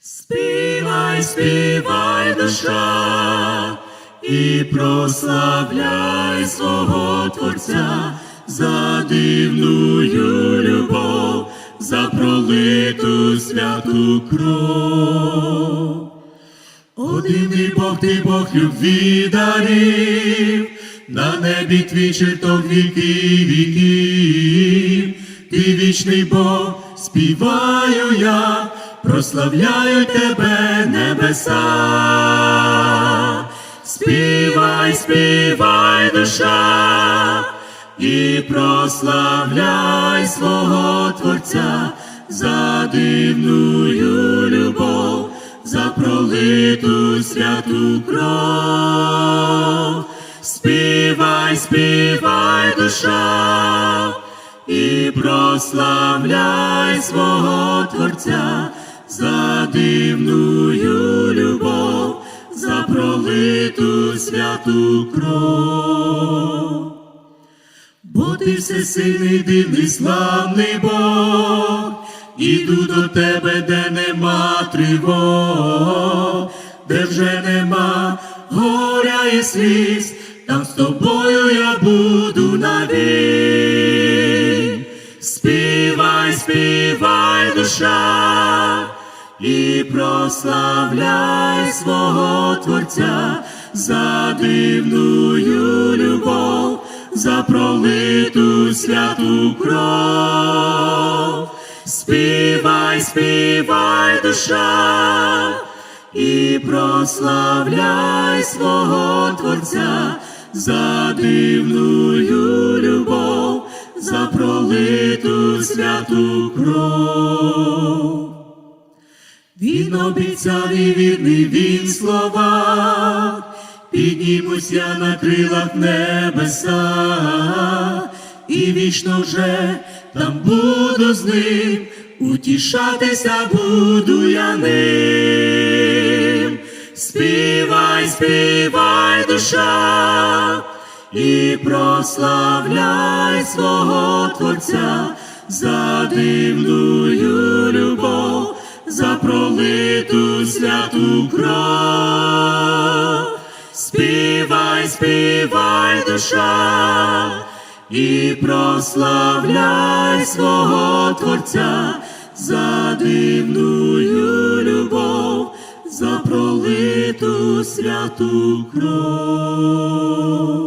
Співай, співай, душа, і прославляй свого Творця за дивною любов, за пролиту святу кров. Один і Бог, ти Бог любві дарів, на небі твій чертог віки віків, ти вічний Бог, співаю я, прославляю тебе небеса. Співай, співай, душа, і прославляй свого Творця за дивною любов, за пролиту святу кров. Співай, співай, душа, і прославляй свого Творця за дивною любов, за пролиту святу кров. Бо ти всесильний, дивний, славний Бог, іду до тебе, де нема тривог, де вже нема горя і сліз, там з тобою я буду навік. Співай, співай, душа, і прославляй свого Творця за дивною любов, за пролиту святу кров. Співай, співай, душа, і прославляй свого Творця за дивною любов, за пролиту святу кров. Він обіцяв і вірний він слова, піднімуся на крилах небеса, і вічно вже там буду з ним, утішатися буду я ним. Співай, співай, душа, і прославляй свого Творця за дивною за пролиту святу кров. Співай, співай, душа, і прославляй свого Творця за дивною любов, за пролиту святу кров.